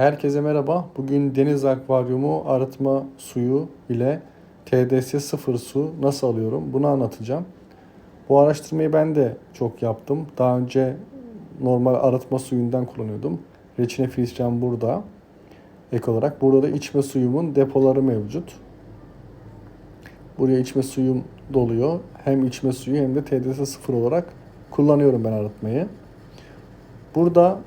Herkese merhaba. Bugün deniz akvaryumu arıtma suyu ile TDS 0 su nasıl alıyorum bunu anlatacağım. Bu araştırmayı ben de çok yaptım. Daha önce normal arıtma suyundan kullanıyordum. Reçine filtrem burada. Ek olarak burada da içme suyumun depoları mevcut. Buraya içme suyum doluyor. Hem içme suyu hem de TDS 0 olarak kullanıyorum ben arıtmayı. Burada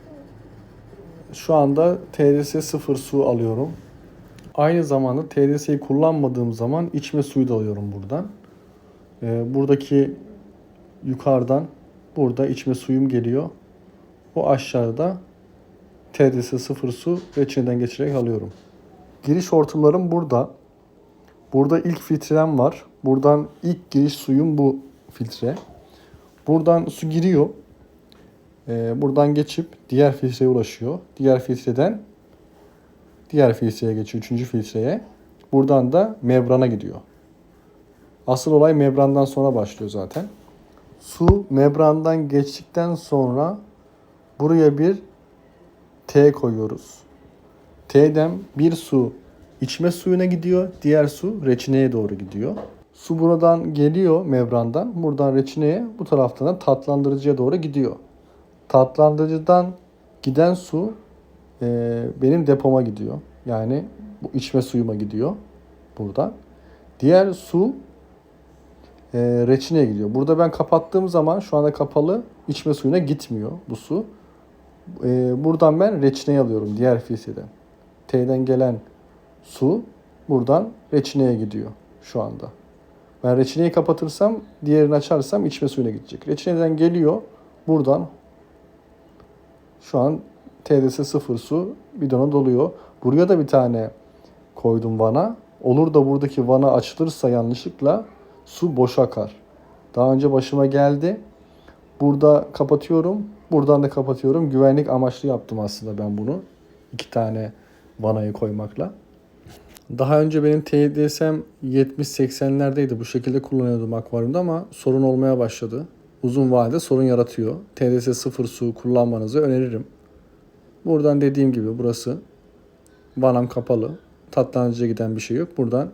şu anda TDS 0 su alıyorum. Aynı zamanda TDS'yi kullanmadığım zaman içme suyu da alıyorum buradan. Ee, buradaki yukarıdan burada içme suyum geliyor. O aşağıda TDS 0 su reçineden geçirerek alıyorum. Giriş hortumlarım burada. Burada ilk filtrem var. Buradan ilk giriş suyum bu filtre. Buradan su giriyor. Ee, buradan geçip diğer filtreye ulaşıyor. Diğer filtreden diğer filtreye geçiyor. Üçüncü filtreye. Buradan da membrana gidiyor. Asıl olay membrandan sonra başlıyor zaten. Su membrandan geçtikten sonra buraya bir T koyuyoruz. T'den bir su içme suyuna gidiyor. Diğer su reçineye doğru gidiyor. Su buradan geliyor membrandan. Buradan reçineye bu taraftan da tatlandırıcıya doğru gidiyor. Tatlandırıcıdan giden su e, benim depoma gidiyor. Yani bu içme suyuma gidiyor buradan. Diğer su e, reçineye gidiyor. Burada ben kapattığım zaman şu anda kapalı içme suyuna gitmiyor bu su. E, buradan ben reçineye alıyorum diğer filtreden. T'den gelen su buradan reçineye gidiyor şu anda. Ben reçineyi kapatırsam, diğerini açarsam içme suyuna gidecek. Reçineden geliyor, buradan şu an TDS 0 su bidona doluyor. Buraya da bir tane koydum vana. Olur da buradaki vana açılırsa yanlışlıkla su boşa akar. Daha önce başıma geldi. Burada kapatıyorum. Buradan da kapatıyorum. Güvenlik amaçlı yaptım aslında ben bunu. İki tane vanayı koymakla. Daha önce benim TDS'm 70-80'lerdeydi. Bu şekilde kullanıyordum akvaryumda ama sorun olmaya başladı. Uzun vadede sorun yaratıyor. TDS 0 su kullanmanızı öneririm. Buradan dediğim gibi burası vanam kapalı. Tatlandırıcıya giden bir şey yok. Buradan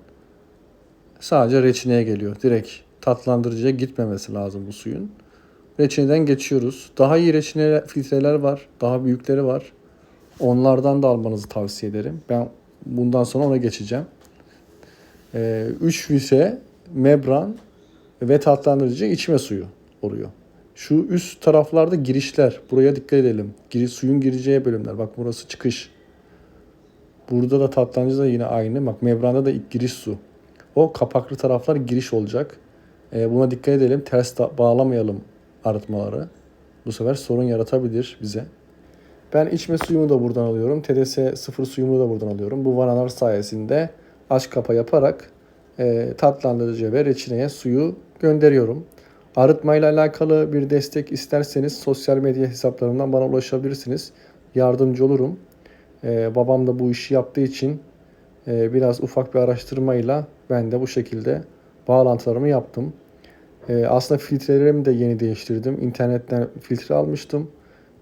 sadece reçineye geliyor. Direkt tatlandırıcıya gitmemesi lazım bu suyun. Reçineden geçiyoruz. Daha iyi reçine filtreler var. Daha büyükleri var. Onlardan da almanızı tavsiye ederim. Ben bundan sonra ona geçeceğim. 3 filtre, membran ve tatlandırıcı içme suyu oluyor. Şu üst taraflarda girişler. Buraya dikkat edelim. Giri, suyun gireceği bölümler. Bak burası çıkış. Burada da tatlandırıcı da yine aynı. Bak membranda da ilk giriş su. O kapaklı taraflar giriş olacak. Ee, buna dikkat edelim. Ters bağlamayalım arıtmaları. Bu sefer sorun yaratabilir bize. Ben içme suyumu da buradan alıyorum. TDS 0 suyumu da buradan alıyorum. Bu vanalar sayesinde aç kapa yaparak e, tatlandırıcı ve reçineye suyu gönderiyorum. Arıtmayla alakalı bir destek isterseniz sosyal medya hesaplarımdan bana ulaşabilirsiniz. Yardımcı olurum. Ee, babam da bu işi yaptığı için e, biraz ufak bir araştırmayla ben de bu şekilde bağlantılarımı yaptım. Ee, aslında filtrelerimi de yeni değiştirdim. İnternetten filtre almıştım.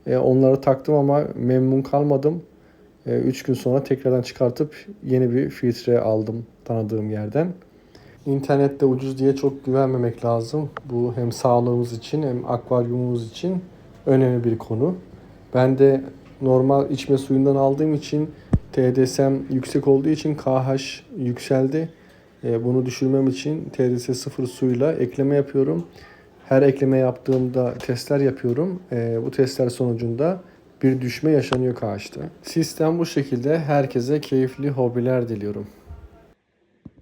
Ee, onları taktım ama memnun kalmadım. 3 gün sonra tekrardan çıkartıp yeni bir filtre aldım tanıdığım yerden. İnternette ucuz diye çok güvenmemek lazım. Bu hem sağlığımız için hem akvaryumumuz için önemli bir konu. Ben de normal içme suyundan aldığım için TDS'm yüksek olduğu için KH yükseldi. E, Bunu düşürmem için TDS 0 suyla ekleme yapıyorum. Her ekleme yaptığımda testler yapıyorum. E, Bu testler sonucunda bir düşme yaşanıyor KH'ta. Sistem bu şekilde. Herkese keyifli hobiler diliyorum.